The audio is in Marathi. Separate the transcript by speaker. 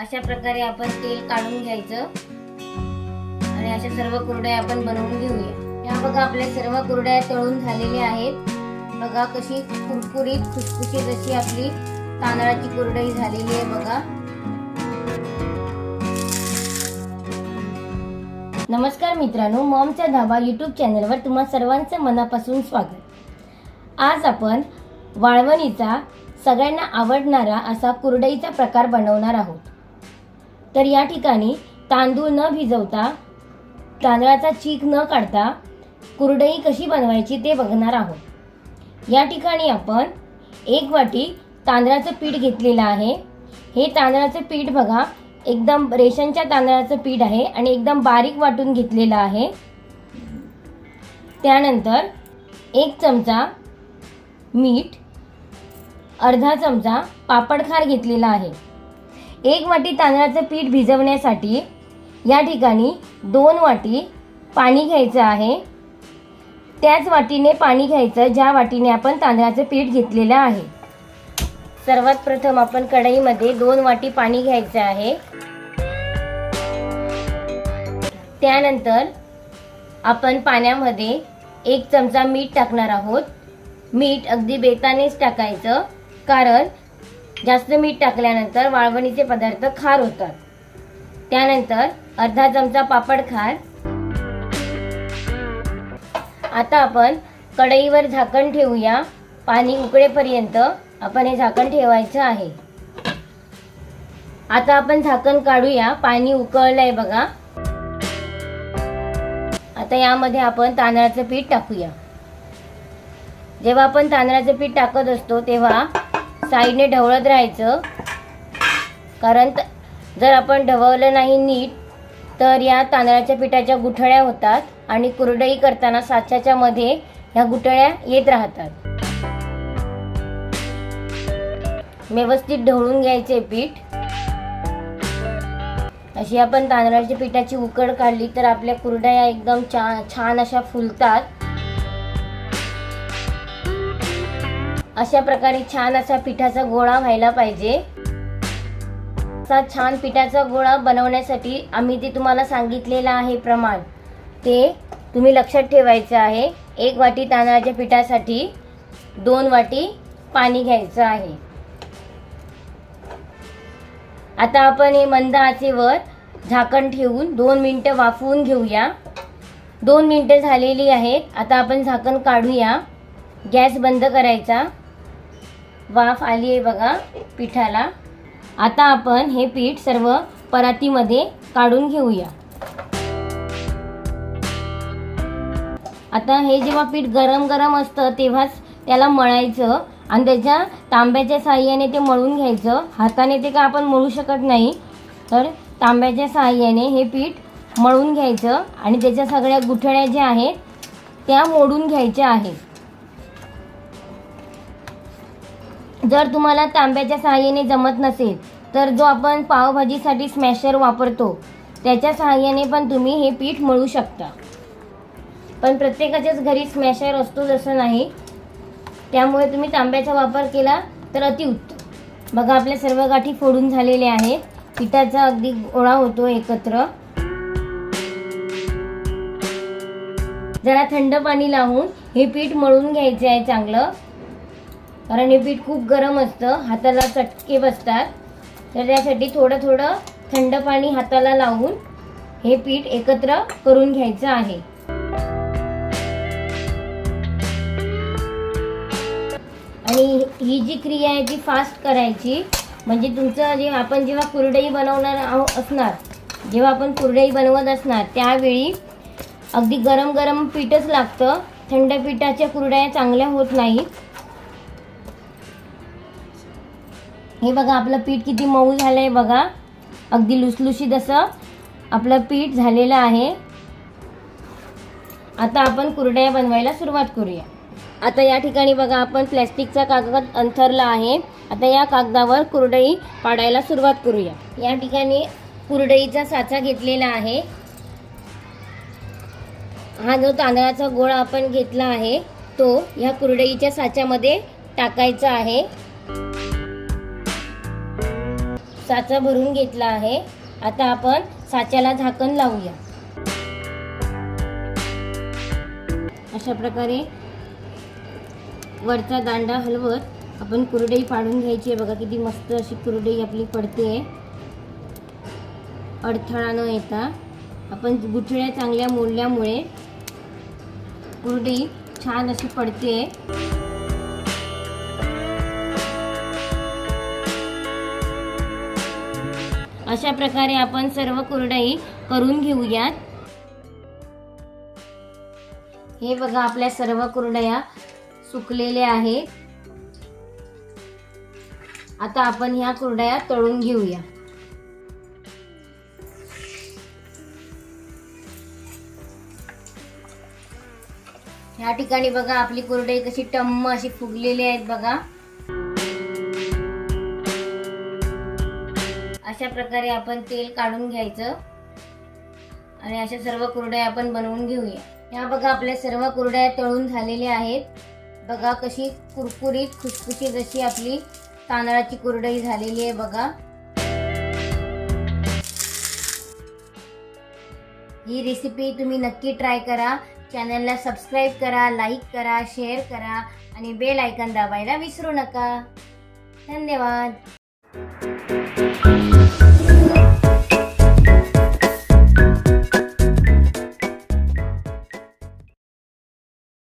Speaker 1: अशा प्रकारे आपण तेल काढून घ्यायचं. आणि अशा सर्व कुरड्या आपण बनवून घेऊया. या बघा आपल्या सर्व कुरड्या तळून झालेल्या आहेत. बघा कशी कुरकुरीत खुसखुशीत अशी आपली तांदळाची कुरडई झालेली आहे बघा. नमस्कार मित्रांनो मॉमचा धाबा यूट्यूब चॅनलवर तुम्हा सर्वांचं मनापासून स्वागत. आज आपण वाळवणीचा सगळ्यांना आवडणारा असा कुरडईचा प्रकार बनवणार आहोत. तर या ठिकाणी तांदूळ न भिजवता तांदळाचा चीक न काढता कुरडई कशी बनवायची ते बघणार आहोत. या ठिकाणी आपण एक वाटी तांदळाचं पीठ घेतलेलं आहे. हे तांदळाचं पीठ बघा एकदम रेशनच्या तांदळाचं पीठ आहे आणि एकदम बारीक वाटून घेतलेलं आहे. त्यानंतर एक चमचा मीठ अर्धा चमचा पापडखार घेतलेला आहे. एक वाटी तांदळाचं पीठ भिजवण्यासाठी या ठिकाणी दोन वाटी पाणी घ्यायचं आहे. त्याच वाटीने पाणी घ्यायचं ज्या वाटीने आपण तांदळाचं पीठ घेतलेलं आहे. सर्वात प्रथम आपण कढईमध्ये दोन वाटी पाणी घ्यायचं आहे. त्यानंतर आपण पाण्यामध्ये एक चमचा मीठ टाकणार आहोत. मीठ अगदी बेतानेच टाकायचं कारण जास्त मीठ टाकल्यानंतर वाळवणीचे पदार्थ खार होतात. त्यानंतर अर्धा चमचा पापड खार. आता आपण कढईवर झाकण ठेवूया. पाणी उकळेपर्यंत आपण हे झाकण ठेवायचं आहे. आता आपण झाकण काढूया. पाणी उकळलंय बघा. आता यामध्ये आपण तांदळाचं पीठ टाकूया. जेव्हा आपण तांदळाचं पीठ टाकत असतो तेव्हा साईडने ढवळत राहायचं. कारण जर आपण ढवळलं नाही नीट तर या तांदळाच्या पिठाच्या गुठळ्या होतात आणि कुरडई करताना साच्याच्या मध्ये ह्या गुठळ्या येत राहतात. व्यवस्थित ढवळून घ्यायचे पीठ. अशी आपण तांदळाच्या पिठाची उकड काढली तर आपल्या कुरडया एकदम छान छान अशा फुलतात. अशा प्रकारे छान असा पिठाचा गोळा व्हायला पाहिजे. असा छान पिठाचा गोळा बनवण्यासाठी आम्ही ते तुम्हाला सांगितलेलं आहे प्रमाण. ते तुम्ही लक्षात ठेवायचं आहे. एक वाटी तांदळाच्या पिठासाठी दोन वाटी पाणी घ्यायचं आहे. आता आपण हे मंद आचेवर झाकण ठेवून दोन मिनटं वाफवून घेऊया. दोन मिनटं झालेली आहेत. आता आपण झाकण काढूया. गॅस बंद करायचा. वाफ आली आहे बघा पिठाला. आता आपण हे पीठ सर्व परातीमध्ये काढून घेऊया. आता हे जेव्हा पीठ गरम गरम असतं तेव्हाच त्याला मळायचं आणि त्याच्या तांब्याच्या साह्याने ते मळून घ्यायचं. हाताने ते काय आपण मळू शकत नाही तर तांब्याच्या साह्याने हे पीठ मळून घ्यायचं आणि त्याच्या सगळ्या गुठळ्या ज्या आहेत त्या मोडून घ्यायच्या आहेत. जर तुम्हाला तांब्याच्या सहाय्याने जमत नसेल तर जो आपण पावभाजीसाठी स्मॅशर वापरतो त्याच्या सहाय्याने पण तुम्ही हे पीठ मळू शकता. पण प्रत्येकाच्याच घरी स्मॅशर असतो जसं नाही त्यामुळे तुम्ही तांब्याचा वापर केला तर अतिउत्तम बघा आपल्या सर्व गाठी फोडून झालेल्या आहेत. पिठाचा अगदी गोळा होतो एकत्र. जरा थंड पाणी लावून हे पीठ मळून घ्यायचे आहे चांगलं. कारण हे पीठ खूप गरम असतं हाताला चटके बसतात. तर त्यासाठी थोडं थोडं थंड पाणी हाताला लावून हे पीठ एकत्र करून घ्यायचं आहे. आणि ही जी क्रिया आहे ती फास्ट करायची म्हणजे तुमचं जे आपण जेव्हा कुरडई बनवणार आहो असणार जेव्हा आपण कुरडई बनवत असणार त्यावेळी अगदी गरम गरम पीठच लागतं. थंड पिठाच्या कुरड्या चांगल्या होत नाहीत. हे बघा आपलं पीठ किती मऊ झालंय बघा. अगदी लुसलुशीत असं आपलं पीठ झालेलं आहे. आता आपण कुरडया बनवायला सुरुवात करूया. आता या ठिकाणी बघा आपण प्लॅस्टिकचा कागद अंथरला आहे. आता या कागदावर कुरडई पाडायला सुरुवात करूया. या ठिकाणी कुरडईचा साचा घेतलेला आहे. हा जो तांदळाचा गोळा आपण घेतला आहे तो ह्या कुरडईच्या साच्यामध्ये टाकायचा आहे. साचा भरून घेतला आहे. आता आपण साच्याला झाकण लावूया. अशा प्रकारे वरचा दांडा हलवत आपण कुरडई पाडून घ्यायची आहे. बघा किती मस्त अशी कुरडई आपली पडते. अडथळा न येता आपण गुठळ्या चांगल्या मोडल्यामुळे कुरडई छान अशी पडते. अशा प्रकारे आपण सर्व कुरडई करून घेऊयात. हे बघा आपल्या सर्व कुरडया सुकलेल्या आहेत. आता आपण ह्या कुरडया तळून घेऊया. ह्या ठिकाणी बघा आपली कुरडई कशी टम्म अशी फुगलेली आहेत बघा. अशा प्रकारे आपण तेल काढून घ्यायचं. आणि अशा सर्व कुरड्या आपण बनवून घेऊया. ह्या बघा आपल्या सर्व कुरड्या तळून झालेल्या आहेत. बघा कशी कुरकुरीत खुसखुशीत अशी आपली तांदळाची कुरडई झालेली आहे बघा. ही रेसिपी तुम्ही नक्की ट्राय करा. चॅनलला सबस्क्राईब करा लाईक करा शेअर करा आणि बेल आयकन दाबायला विसरू नका. धन्यवाद.